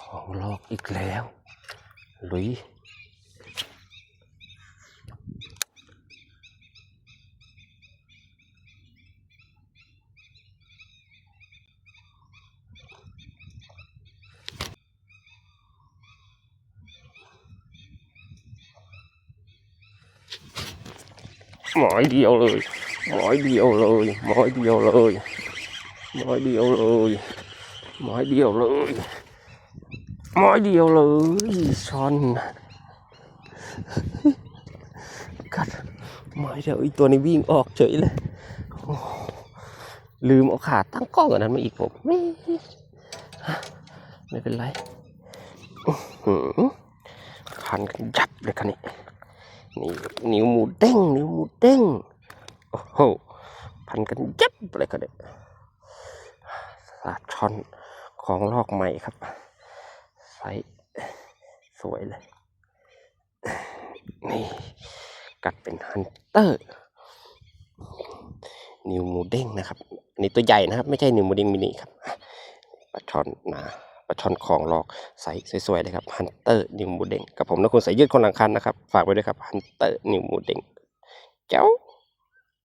ของลอกอีกแล้วลุยหมอยเดียวเลยหมอยเดียวเลยหมอยเดียวเลยหมอยเดียวเลยหมอยเดียวเลยห มอยเดียวเลยช้อนกัดหมอยเดียวอีตัวนี้วิ่งออกเฉยเลยลืมเอาขาตั้งกล้องอันนั้นมาอีกผมไม่ไม่เป็นไรอื้อหือคันกันยับเลยคันนี้นี่นิ้วหมูเด้งนิ้วหมูเด้งโอ้โหพันกันยับเลยก็เด็สาดช่อนของลอกใหม่ครับ ส์สวยเลย นี่ กัดเป็นฮันเตอร์ นิวหมูเด้งนะครับอันนี้ตัวใหญ่นะครับ ไม่ใช่นิวหมูเด้งมินิครับปลาช่อนหนาปลาช่อนของลอกไซส์สวยๆเลยครับฮันเตอร์นิวหมูเด้งกับผมนะคุณสายยืดคนหลังคันนะครับ ฝากไว้ด้วยครับฮันเตอร์นิวหมูเด้งเจ้า